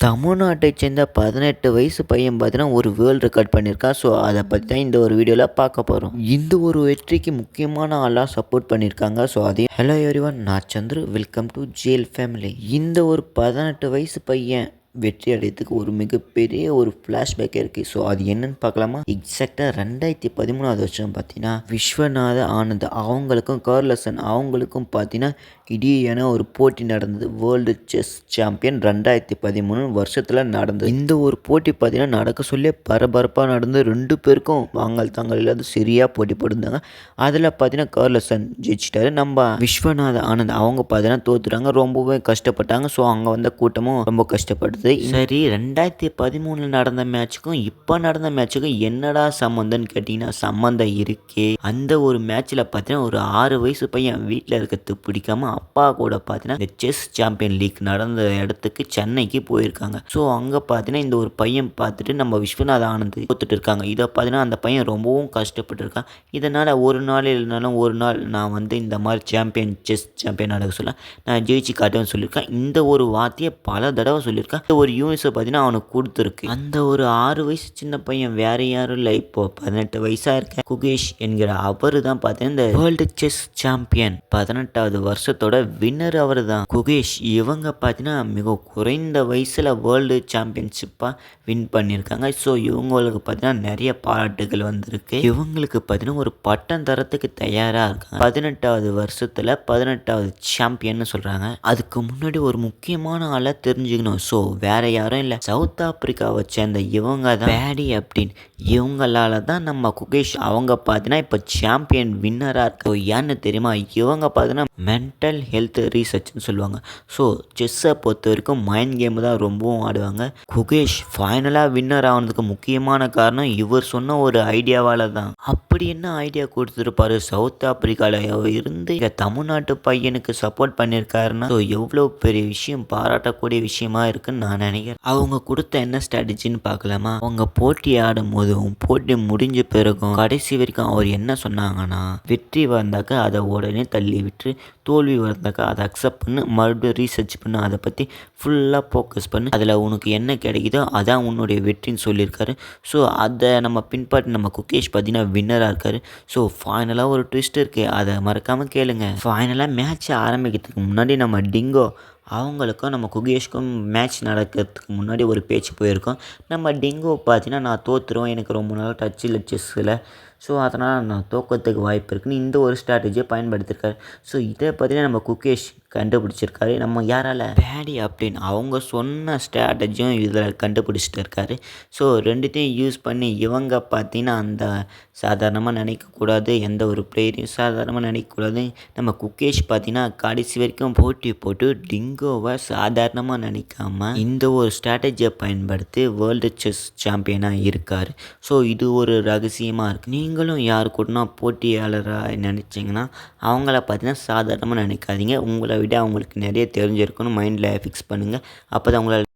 தமிழ்நாட்டை சேர்ந்த பதினெட்டு வயசு பையன் பார்த்தீங்கன்னா ஒரு வேர்ல்டு ரெக்கார்ட் பண்ணியிருக்கான் ஸோ அதை பற்றி தான் இந்த ஒரு வீடியோவில் பார்க்க போகிறோம் இந்த ஒரு வெற்றிக்கு முக்கியமான ஆளாக சப்போர்ட் பண்ணியிருக்காங்க. ஸோ அதே ஹலோ எவ்ரிவன் நான் Chandru. Welcome to jail family இந்த ஒரு பதினெட்டு வயசு பையன் வெற்றி அடையத்துக்கு ஒரு மிகப்பெரிய ஒரு ஃப்ளாஷ்பேக் இருக்குது ஸோ அது என்னன்னு பார்க்கலாமா? எக்ஸாக்டாக ரெண்டாயிரத்தி பதிமூணாவது வருஷம் பார்த்தீங்கன்னா விஸ்வநாத ஆனந்த் அவங்களுக்கும் கர்லசன் அவங்களுக்கும் பார்த்தீங்கன்னா இடியான ஒரு போட்டி நடந்தது. வேர்ல்டு செஸ் சாம்பியன் ரெண்டாயிரத்தி பதிமூணு வருஷத்தில் நடந்தது. இந்த ஒரு போட்டி பார்த்தீங்கன்னா நடக்க சொல்லி பரபரப்பாக நடந்து ரெண்டு பேருக்கும் வாங்கல் தாங்கல் இல்லாத சரியாக போட்டி போட்டிருந்தாங்க. அதில் பார்த்தீங்கன்னா கர்லசன் ஜெயிச்சிட்டாரு. நம்ம விஸ்வநாத ஆனந்த் அவங்க பார்த்தீங்கன்னா தோத்துட்டாங்க. ரொம்பவே கஷ்டப்பட்டாங்க. ஸோ அங்கே வந்த கூட்டமும் ரொம்ப கஷ்டப்படுது சரி ரெண்டாயிரத்தி பதிமூணில் நடந்த மேட்ச்சுக்கும் இப்போ நடந்த மேட்ச்சுக்கும் என்னடா சம்மந்தம்னு கேட்டிங்கன்னா சம்மந்தம் இருக்கே. அந்த ஒரு மேட்ச்சில் பார்த்தீங்கன்னா ஒரு ஆறு வயசு பையன் வீட்டில் இருக்கிறது பிடிக்காம அப்பா கூட பார்த்தீங்கன்னா இந்த செஸ் சாம்பியன் லீக் நடந்த இடத்துக்கு சென்னைக்கு போயிருக்காங்க. ஸோ அங்கே பார்த்தீங்கன்னா இந்த ஒரு பையன் பார்த்துட்டு நம்ம விஸ்வநாத ஆனந்த் கொடுத்துட்டு இருக்காங்க. இதை பார்த்தீங்கன்னா அந்த பையன் ரொம்பவும் கஷ்டப்பட்டுருக்கான். இதனால் ஒரு நாள் இல்லைனாலும் ஒரு நாள் நான் வந்து இந்த மாதிரி சாம்பியன் செஸ் சாம்பியன் நடக்க சொல்ல நான் ஜெயிச்சு காட்டுவேன்னு சொல்லியிருக்கேன். இந்த ஒரு வார்த்தையை பல தடவை சொல்லியிருக்கேன். ஒரு யூனிஸை பார்த்தீங்கன்னா அவனுக்கு கொடுத்துருக்கு. அந்த ஒரு ஆறு வயசு சின்ன பையன் வேற யாரும் இல்லை. இப்போ பதினெட்டு வயசாக இருக்க குகேஷ் என்கிற அவர் தான் பார்த்தீங்கன்னா இந்த வேர்ல்டு செஸ் சாம்பியன் பதினெட்டாவது வருஷத்தோட வின்னர் அவர் தான் குகேஷ் இவங்க பார்த்தீங்கன்னா மிக குறைந்த வயசில் வேர்ல்டு சாம்பியன்ஷிப்பாக வின் பண்ணியிருக்காங்க. ஸோ இவங்களுக்கு பார்த்தீங்கன்னா நிறைய பாராட்டுகள் வந்திருக்கு. இவங்களுக்கு பார்த்தீங்கன்னா ஒரு பட்டம் தரத்துக்கு தயாராக இருக்காங்க. பதினெட்டாவது வருஷத்தில் பதினெட்டாவது சாம்பியன்னு சொல்கிறாங்க அதுக்கு முன்னாடி ஒரு முக்கியமான ஆளாக தெரிஞ்சுக்கணும். ஸோ வேற யாரும் இல்லை. சவுத் ஆப்பிரிக்காவை சேர்ந்த இவங்க தான் பேடி அப்படின்னு. இவங்களால தான் நம்ம குகேஷ் அவங்க பார்த்தீங்கன்னா இப்போ சாம்பியன் வின்னராக இருக்கு. ஏன்னு தெரியுமா? இவங்க பார்த்தீங்கன்னா மென்டல் ஹெல்த் ரீசர்ச்னு சொல்லுவாங்க. ஸோ செஸ்ஸை பொறுத்த வரைக்கும் மைண்ட் கேம் தான் ரொம்பவும் ஆடுவாங்க. குகேஷ் ஃபைனலாக வின்னர் ஆனதுக்கு முக்கியமான காரணம் இவர் சொன்ன ஒரு ஐடியாவால் தான். அப்படி என்ன ஐடியா கொடுத்துருப்பாரு? சவுத் ஆப்பிரிக்காவில் இருந்து இங்க தமிழ்நாட்டு பையனுக்கு சப்போர்ட் பண்ணியிருக்காருன்னா ஸோ எவ்வளோ பெரிய விஷயம் பாராட்டக்கூடிய விஷயமா இருக்குன்னு நான் நினைக்கிறேன். அவங்க கொடுத்த என்ன ஸ்ட்ராட்டஜின்னு பார்க்கலாமா? அவங்க போட்டி ஆடும் போதும் போட்டி முடிஞ்ச பிறகும் கடைசி வரைக்கும் அவர் என்ன சொன்னாங்கன்னா வெற்றி வந்தாக்கா அதை உடனே தள்ளி விட்டு தோல்வி வந்தாக்கா அதை அக்செப்ட் பண்ணு மறுபடியும் ரீசர்ச் பண்ணு அதை பற்றி ஃபுல்லாக ஃபோக்கஸ் பண்ணு. அதில் உனக்கு என்ன கிடைக்குதோ அதான் உன்னுடைய வெற்றின்னு சொல்லியிருக்காரு. ஸோ அதை நம்ம பின்பாட்டு நம்ம குகேஷ் பார்த்தீங்கன்னா வின்னராக இருக்காரு. ஸோ ஃபைனலாக ஒரு ட்விஸ்ட் இருக்குது அதை மறக்காமல் கேளுங்க. ஃபைனலாக மேட்ச் ஆரம்பிக்கிறதுக்கு முன்னாடி நம்ம டிங்கோ அவங்களுக்கும் நம்ம குகேஷ்க்கும் மேட்ச் நடக்கிறதுக்கு முன்னாடி ஒரு பேச்சு போயிருக்கோம். நம்ம டெங்கு பார்த்தீங்கன்னா நான் தோற்றுருவேன் எனக்கு ரொம்ப நாள் டச் இல்லை செஸ்ஸில் ஸோ அதனால் நான் தோக்கத்துக்கு வாய்ப்பு இருக்குன்னு இந்த ஒரு ஸ்ட்ராட்டஜியை பயன்படுத்தியிருக்காரு ஸோ இதை பார்த்தீங்கன்னா நம்ம குகேஷ் கண்டுபிடிச்சிருக்காரு. நம்ம யாரால்? பேடி அப்படின்னு அவங்க சொன்ன ஸ்ட்ராட்டஜியும் இதில் கண்டுபிடிச்சிட்டு இருக்காரு. ஸோ ரெண்டுத்தையும் யூஸ் பண்ணி இவங்க பார்த்தீங்கன்னா அந்த சாதாரணமாக நினைக்கக்கூடாது எந்த ஒரு பிளேயரையும் சாதாரணமாக நினைக்கக்கூடாது. நம்ம குகேஷ் பார்த்தீங்கன்னா கடைசி வரைக்கும் போட்டி போட்டு டிங்கோவை சாதாரணமாக நினைக்காம இந்த ஒரு ஸ்ட்ராட்டஜியை பயன்படுத்தி வேர்ல்டு செஸ் சாம்பியனாக இருக்கார். ஸோ இது ஒரு ரகசியமாக இருக்குது நீங்களும் யார் கூடனா போட்டியாளராக நினச்சிங்கன்னா அவங்கள பார்த்தீங்கன்னா சாதாரணமாக நினைக்காதீங்க. உங்களை விட அவங்களுக்கு நிறைய தெரிஞ்சிருக்குன்னு மைண்டில் ஃபிக்ஸ் பண்ணுங்கள் அப்போ தான் உங்களால்